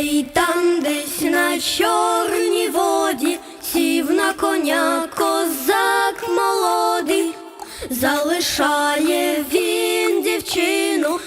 Й там десь на чорній воді сів на коня козак молодий, залишає він дівчину.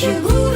是不？